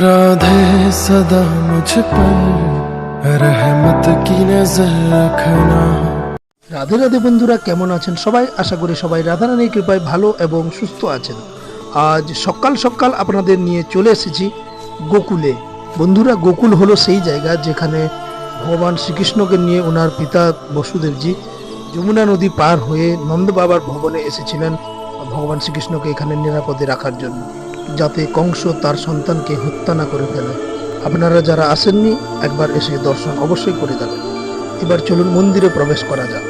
राधे सदा मुझ पर रहमत की नजर रखना রাধে রাধে বন্ধুরা কেমন আছেন সবাই আশা করি সবাই রাধারানীর কৃপায় ভালো এবং সুস্থ আছেন আজ সকাল সকাল আপনাদের নিয়ে চলে এসেছি গোকুলে বন্ধুরা গোকুল হলো সেই জায়গা যেখানে ভগবান শ্রীকৃষ্ণকে নিয়ে ওনার পিতা বসুদেবজি যমুনা নদী পার হয়ে নন্দ বাবার ভবনে এসেছিলেন ভগবান শ্রীকৃষ্ণকে এখানে নিরাপদে রাখার জন্য যাতে কংস তার সন্তানকে হত্যা না করে ফেলে। আপনারা যারা আসেননি, একবার এসে দর্শন অবশ্যই করে যাবেন। এবার চলুন মন্দিরে প্রবেশ করা যাক।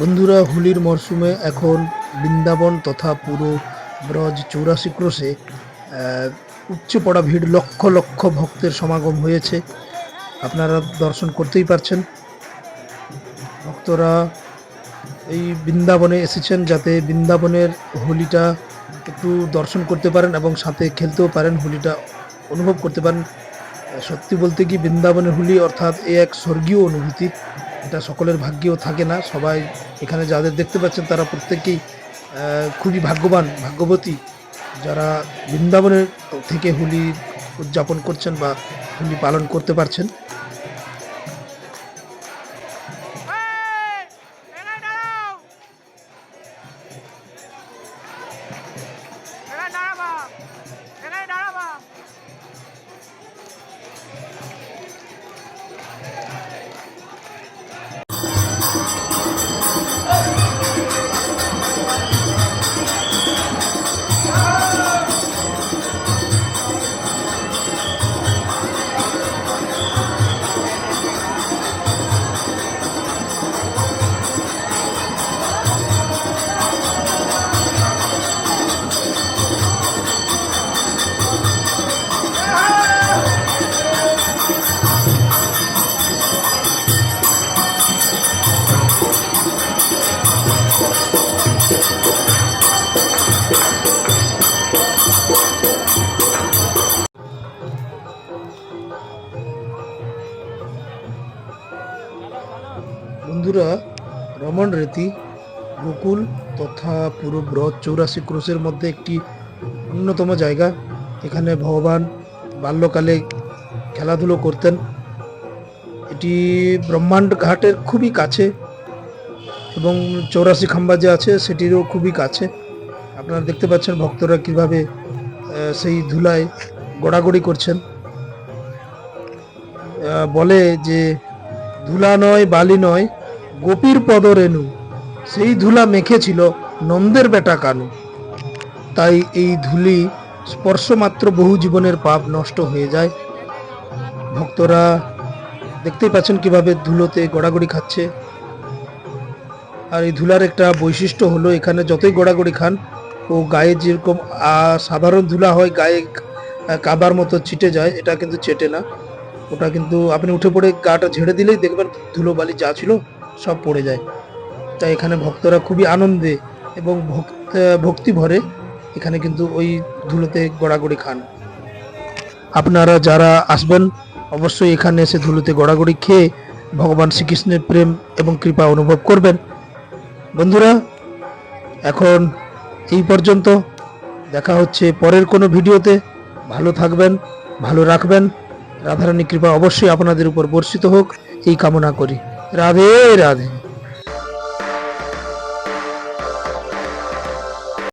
বন্ধুরা, হোলির মরশুমে এখন বৃন্দাবন তথা পুরো ব্রজ চৌরাশি ক্রোশে উপচে পড়া ভিড় লক্ষ লক্ষ ভক্তের সমাগম হয়েছে। আপনারা দর্শন করতেই পারছেন। ভক্তরা এই বৃন্দাবনে এসেছেন যাতে বৃন্দাবনের হোলিটা একটু দর্শন করতে পারেন এবং সাথে খেলতেও পারেন, হোলিটা অনুভব করতে পারেন। সত্যি বলতে কি, বৃন্দাবনের হোলি অর্থাৎ এ এক স্বর্গীয় অনুভূতি। এটা সকলের ভাগ্যেও থাকে না। সবাই এখানে যাদের দেখতে পাচ্ছেন তারা প্রত্যেকেই খুবই ভাগ্যবান, ভাগ্যবতী। যারা বৃন্দাবনের থেকে হোলি উদযাপন করছেন বা হোলি পালন করতে পারছেন। বন্ধুরা রমণ রীতি, গোকুল তথা পুরো ব্রজ চৌরাশি ক্রোশের মধ্যে একটি অন্যতম জায়গা। এখানে ভগবান বাল্যকালে খেলাধুলো করতেন। এটি ব্রহ্মাণ্ড ঘাটের খুবই কাছে এবং চৌরাশি খাম্বা যে আছে, সেটিরও খুবই কাছে। আপনারা দেখতে পাচ্ছেন ভক্তরা কীভাবে সেই ধুলায় গড়াগড়ি করছেন। বলে যে, ধুলা নয়, বালি নয় গোপীর পদরেণু। সেই ধুলা মেখেছিল নন্দের বেটা কানু। তাই এই ধুলি স্পর্শ মাত্র বহু জীবনের পাপ নষ্ট হয়ে যায়। ভক্তরা দেখতেই পাচ্ছেন কীভাবে ধুলোতে গড়াগড়ি খাচ্ছে। আর এই ধুলার একটা বৈশিষ্ট্য হলো, এখানে যতই গড়াগড়ি খান, ও গায়ে যেরকম সাধারণ ধুলা হয়, গায়ে কাবার মতো ছিটে যায়, এটা কিন্তু চেটে না। ওটা কিন্তু আপনি উঠে পড়ে গাটা ঝেড়ে দিলেই দেখবেন ধুলো বালি যা ছিল সব পড়ে যায়। তাই এখানে ভক্তরা খুবই আনন্দে এবং ভক্ত, ভক্তি ভরে এখানে কিন্তু ওই ধুলোতে গড়াগড়ি খান। আপনারা যারা আসবেন, অবশ্যই এখানে এসে ধুলোতে গড়াগড়ি খেয়ে ভগবান শ্রীকৃষ্ণের প্রেম এবং কৃপা অনুভব করবেন। বন্ধুরা, এখন এই পর্যন্ত। দেখা হচ্ছে পরের কোনো ভিডিওতে। ভালো থাকবেন, ভালো রাখবেন। রাধারানী কৃপা অবশ্যই আপনাদের উপর বর্ষিত হোক। এই কামনা করি। রাধে রাধে